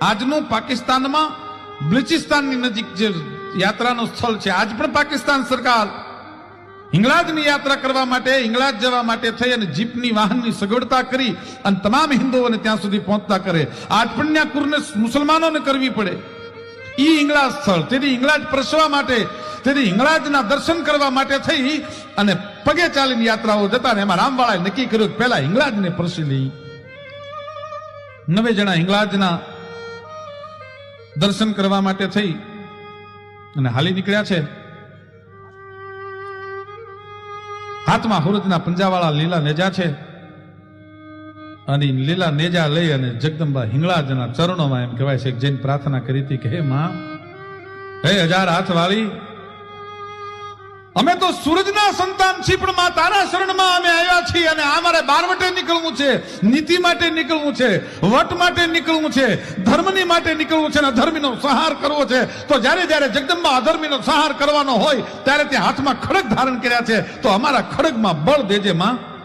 આજનું પાકિસ્તાનમાં બલુચિસ્તાનની નજીક જે યાત્રાનું સ્થળ છે, આજ પણ પાકિસ્તાન સરકાર હિંગળાજની યાત્રા કરવા માટે, હિંગળાજ જવા માટે થઈ અને જીપની વાહનની સગવડતા કરી અને તમામ હિન્દુઓને ત્યાં સુધી પહોંચતા કરે. આજ પણ કુરને મુસલમાનોને કરવી પડે. ઈ હિંગળાજ સ્થળ, તેથી હિંગળાજ પ્રસવા માટે, તેથી હિંગળાજના દર્શન કરવા માટે થઈ અને પગે ચાલીને યાત્રાઓ જતા ને એમાં રામવાળાએ નક્કી કર્યું પહેલા હિંગળાજને પ્રસી લઈ. નવે જણા હિંગળાજના દર્શન કરવા માટે થઈ અને હાલી નીકળ્યા છે. હાથમાં હુરતના પંજાવાળા લીલા નેજા છે અને લીલા નેજા લઈ અને જગદંબા હિંગળાજના ચરણોમાં એમ કહેવાય છે જૈન પ્રાર્થના કરી હતી કે હે માં, હે હજાર હાથ વાળી અમે તો સૂરજના સંતાન છીએ, પણ માં તારા શરણમાં અમે આવ્યા છીએ અને આ મારે બારવટે નીકળવું છે, નીતિ માટે નીકળવું છે, વટ માટે નીકળવું છે, ધર્મની માટે નીકળવું છે અને ધર્મીનો સહાર કરવો છે. તો જ્યારે જ્યારે જગદંબા અધર્મીનો સહાર કરવાનો હોય, ત્યારે તે હાથમાં ખડગ ધારણ કર્યા છે. તો અમારા ખડગમાં બળ દેજે માં.